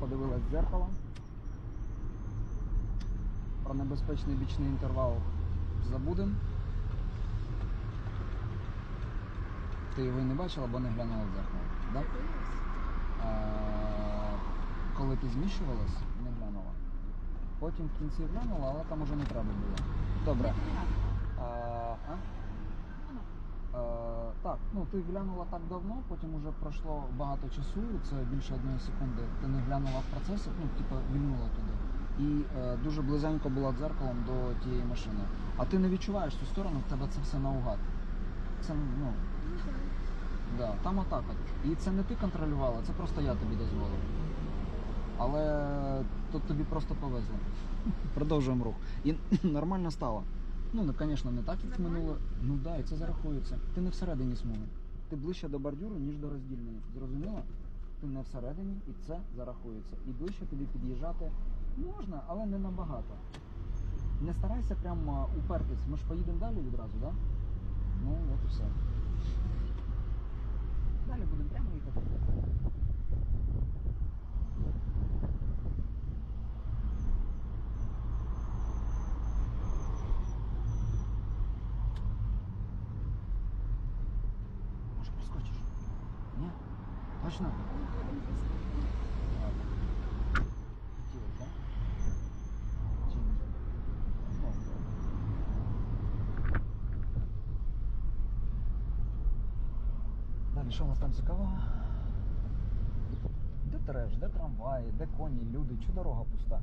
подивилась в дзеркало. Про небезпечний бічний інтервал забудемо. Ти його не бачила, бо не глянула в дзеркало. Да? А, коли ти зміщувалась, не глянула. Потім в кінці глянула, але там уже не треба було. Добре. А, а? Е, так, ну ти глянула так давно, потім уже пройшло багато часу, це більше одної секунди. Ти не глянула в процесі, ну, типу, вільнула туди. І е, дуже близенько була дзеркалом до тієї машини. А ти не відчуваєш цю сторону, в тебе це все наугад. Це ну, да, там отак от. І це не ти контролювала, це просто я тобі дозволив. Але тут тобі просто повезло. Продовжуємо рух. І нормально стало. Ну, звісно, не так, як минуло. Ну так, да, і це зарахується. Ти не всередині смуги. Ти ближче до бордюру, ніж до роздільної. Зрозуміла? Ти не всередині і це зарахується. І ближче тобі під'їжджати можна, але не набагато. Не старайся прямо упертись. Ми ж поїдемо далі відразу, так? Да? Ну, от і все. Далі будемо прямо їхати. Може, проскочиш? Ні? Точно? Далі, що у нас там цікавого? Де треш, де трамваї, де коні, люди, чи дорога пуста?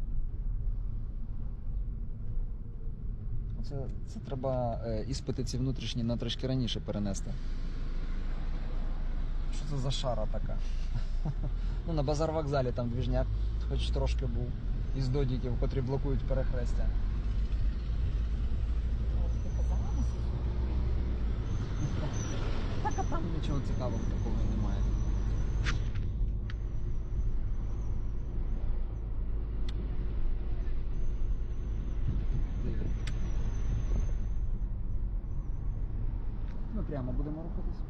Це, це треба е, іспити ці внутрішні на трошки раніше перенести. Це за шара така? ну, на базар вокзалі там двіжняк, хоч трошки був. Із додіків, котрі блокують перехрестя. Так, а там нічого цікавого такого немає. Дивно. Ми прямо будемо рухатись.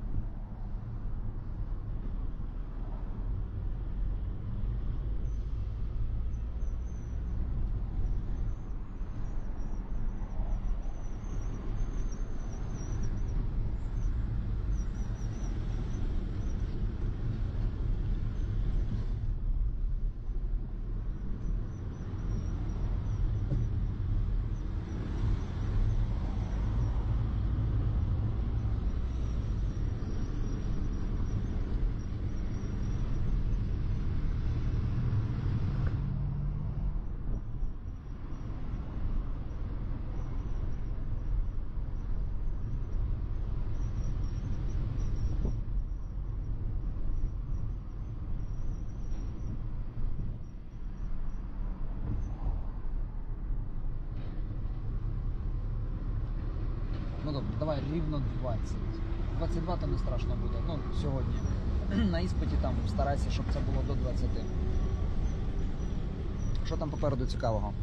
Ну добре, давай рівно 20. 22 то не страшно буде. Ну, сьогодні. На іспиті там старайся, щоб це було до 20. Що там попереду цікавого?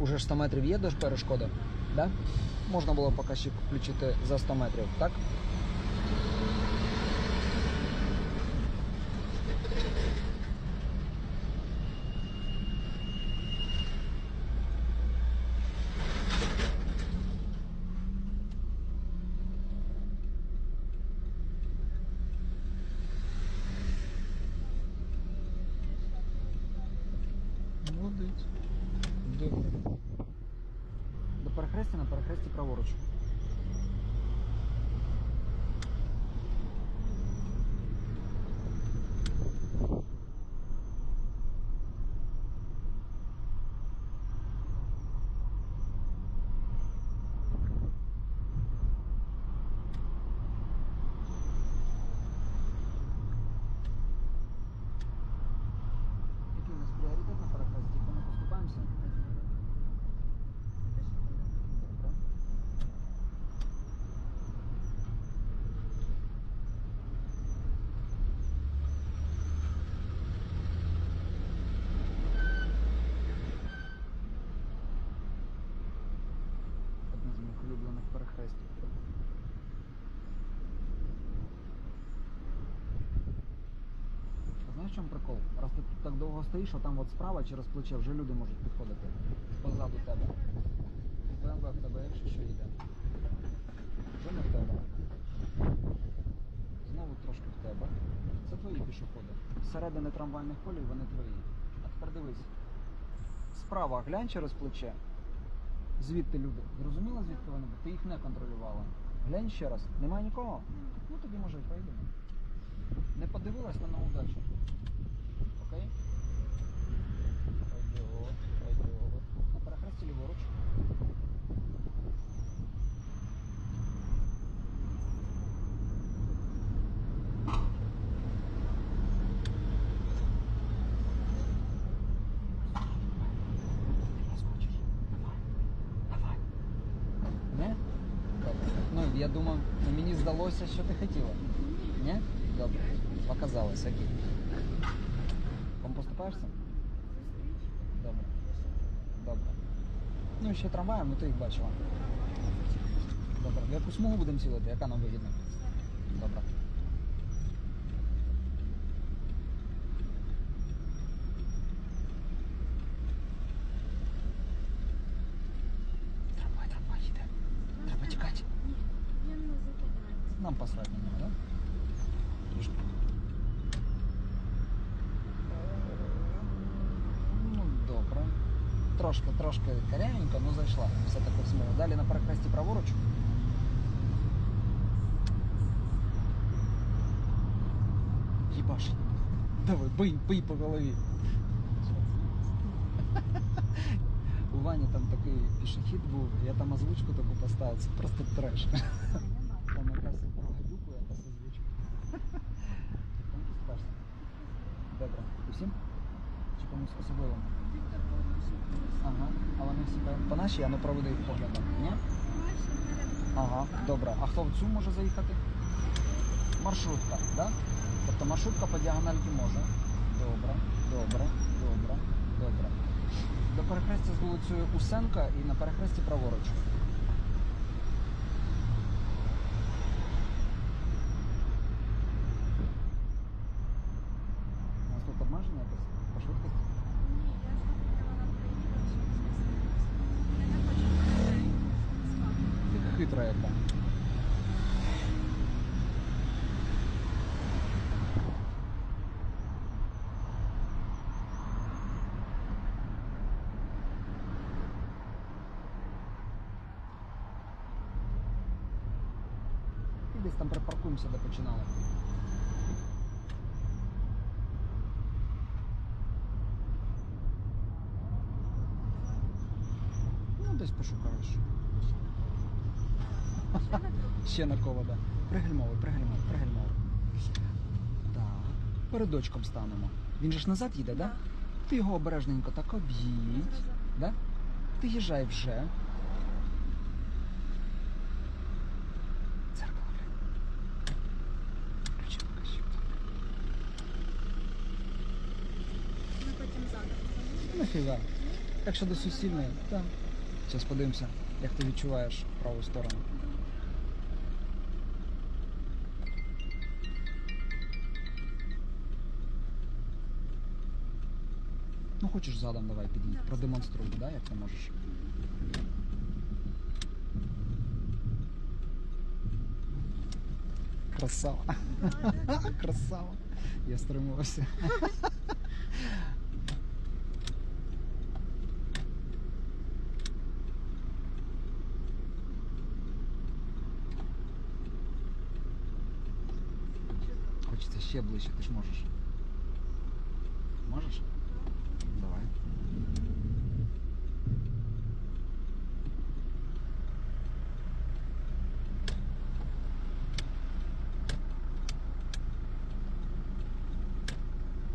Уже ж 100 метрів є до перешкоди? Да? Можна було поки ще включити за 100 метрів, так? Молодець. Добре. До перехрестя на перехресті праворуч. Який у нас пріоритет на перехресті? Тільки ми поступаємося? Добре. знаєш в чому прикол? Раз ти так довго стоїш, а там от справа через плече вже люди можуть підходити. Позаду тебе. БМВ в тебе, якщо що йде. Вже не в тебе. Знову трошки в тебе. Це твої пішоходи. Зсередини трамвайних полів вони твої. А тепер дивись. Справа глянь через плече. Звідти люди. Зрозуміла, звідки вони? Ти їх не контролювала. Глянь ще раз. Немає нікого? Ну тоді може й поїдемо. Не подивилась на удачу. Окей? Пойдет, пойдет. На перехресті ліворуч. Скочиш. Давай. Давай. Не? Добре. Ну, я думав, ну, мені здалося, що ти хотіла. Ні? Добре. Показалось, окей. Кому поступаєшся? Добре. Добре. Ну, ще трамваєм, ну ти їх бачила. Добре. В яку смугу будемо цілити? Яка нам вигідна? Добре. Трамвай, трамвай їде. Треба тікати. Нам посрать на Трошки, трошки корявенько, ну зайшла. Все таки в смугу. Далі на перехресті праворуч. Єбашить. Давай, бий, бий по голові. У Вані там такий пішохід був, я там озвучку таку поставив, це просто треш. Там якась про гадюку, якась озвучка. Кому ти скажеш? Добре. Усім? Чи комусь особливому? Ага. А вони себе по- наші нашій, а ми проведи їх поглядом. Ні? Ага, добре. А хто в цю може заїхати? Маршрутка, так? Да? Тобто маршрутка по діагональки може. Добре, добре, добре, добре. До перехрестя з вулицею Усенка і на перехресті праворуч. У нас тут обмеження якесь по швидкості? Ні, я ж хотіла нам приїхати, щоб звісно. Я не хочу людей Ти яка. Десь там припаркуємося, де починали. Ну, десь пошукаєш. Ще на круг. Ще на кого, да. Пригальмовуй, пригальмовуй, пригальмовуй. Так. Передочком станемо. Він же ж назад їде, да? Ти його обережненько так об'їдь. Да? Ти їжджай вже. Глянь. Ключі покажи. Ми потім задом. Нафіга. Якщо до суцільної, так. Зараз подивимося, як ти відчуваєш праву сторону. Ну хочеш задом, давай підійдь. Так, Продемонструй, да, як ти можеш. Красава. Красава. Я стримувався. Хочеться ще ближче, ти ж. Можеш? Давай.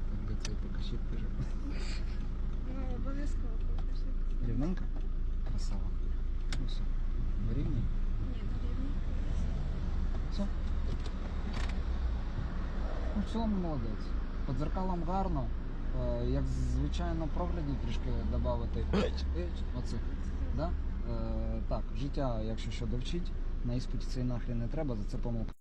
Так, де цей покажіть пише. Ну, обов'язково покажи. Рівненько? Красава. Ну все. Вирівнюй. Ні, на рівні. Все. Цілому молодець. По дзеркалам гарно. Е, Як звичайно прогляді трішки додати. Оце. Да? Е, так, життя, якщо що довчить, на іспиті це і нахрен не треба, за це помилка.